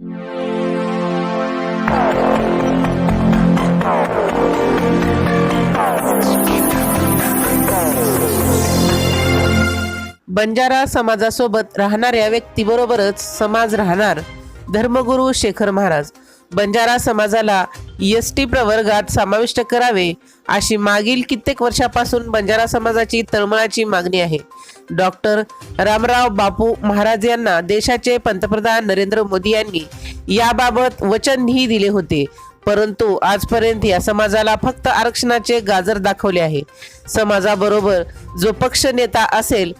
बंजारा समाजासोबत राहणाऱ्या व्यक्तीबरोबरच समाज राहणार धर्मगुरू शेखर महाराज. बंजारा समाजाला एस टी प्रवर्गात समाविष्ट करावे अशी मागील कित्येक वर्षापासून बंजारा समाजाची तळमळाची मागणी आहे. डॉक्टर रामराव बापू महाराज यांना देशाचे पंतप्रधान नरेंद्र मोदी यांनी याबाबत वचनही दिले होते. परंतु आजपर्यंत या समाजाला फक्त आरक्षणाचे गाजर दाखवले आहे. समाजाबरोबर जो पक्ष नेता असेल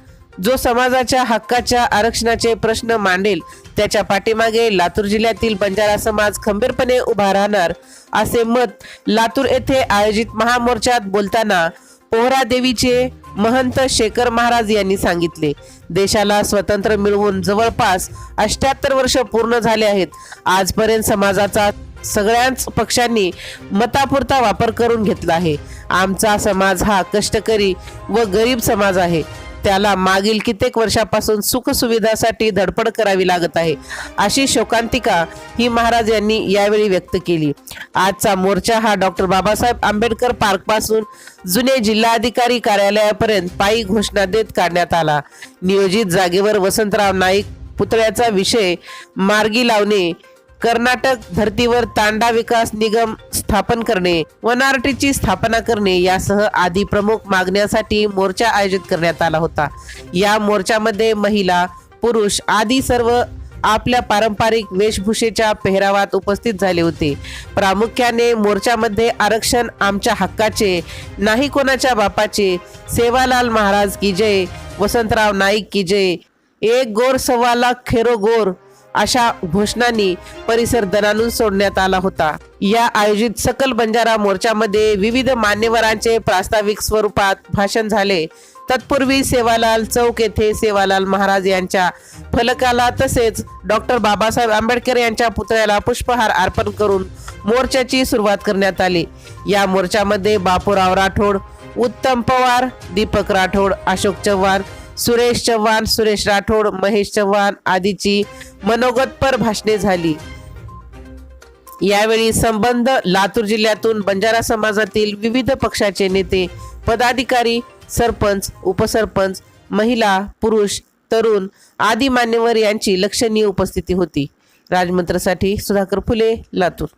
जो समाजाच्या हक्काच्या आरक्षणाचे प्रश्न मांडेल त्याच्या पाठीमागे लातूर जिल्ह्यातील बंजारा समाज खंबीरपणे उभा राहणार असे मत लातूर येथे आयोजित महामोर्चात बोलताना पोहरा देवीचे महंत शेखर महाराज यांनी सांगितले. देशाला स्वतंत्र मिळवून जवळपास अष्ट्याहत्तर वर्ष पूर्ण झाले आहेत. आजपर्यंत समाजाचा सगळ्याच पक्षांनी मतापुरता वापर करून घेतला आहे. आमचा समाज हा कष्टकरी व गरीब समाज आहे. त्याला मागील कित्येक वर्षापासून सुखसुविधासाठी धडपड करावी लागत आहे. अशी शोकांतिका ही महाराज यांनी यावेळी व्यक्त केली. आजचा मोर्चा हा डॉक्टर बाबासाहेब आंबेडकर पार्कपासून जुने जिल्हाधिकारी कार्यालयापर्यंत पायी घोषणा देत काढण्यात आला. नियोजित जागेवर वसंतराव नाईक पुतळ्याचा विषय मार्गी लावणे कर्नाटक धर्तीवर तांडा विकास निगम स्थापन करणे वनारटीची स्थापना करणे यासह आदी प्रमुख मागण्यांसाठी मोर्चा आयोजित करण्यात आला होता. या मोर्चामध्ये महिला पुरुष आदी सर्व आपल्या पारंपरिक वेशभूषेच्या पेहरावात उपस्थित झाले होते. प्रामुख्याने मोर्चामध्ये आरक्षण आमच्या हक्काचे नाही कोणाच्या बापाचे सेवालाल महाराज की जय वसंतराव नाईक की जय एक गोर सव्वा लाख खेरो गोर अशा घोषणांनी परिसर दणानून सोडण्यात आला होता. या आयोजित सकल बंजारा मोर्चामध्ये विविध मान्यवरांचे प्रास्ताविक स्वरूपात भाषण झाले. तत्पूर्वी सेवालाल चौक येथे सेवालाल महाराज यांच्या फलकाला तसेच डॉक्टर बाबासाहेब आंबेडकर यांच्या पुतळ्याला पुष्पहार अर्पण करून मोर्चाची सुरुवात करण्यात आली. या मोर्चामध्ये बापूराव राठोड उत्तम पवार दीपक राठोड अशोक चव्हाण सुरेश चव्हाण सुरेश राठोड महेश चव्हाण आदीची मनोगतपर भाषणे झाली. यावेळी संबंध लातूर जिल्ह्यातून बंजारा समाजातील विविध पक्षाचे नेते पदाधिकारी सरपंच उपसरपंच महिला पुरुष तरुण आदी मान्यवर यांची लक्षणीय उपस्थिती होती. राजमंत्रसाठी सुधाकर फुले लातूर.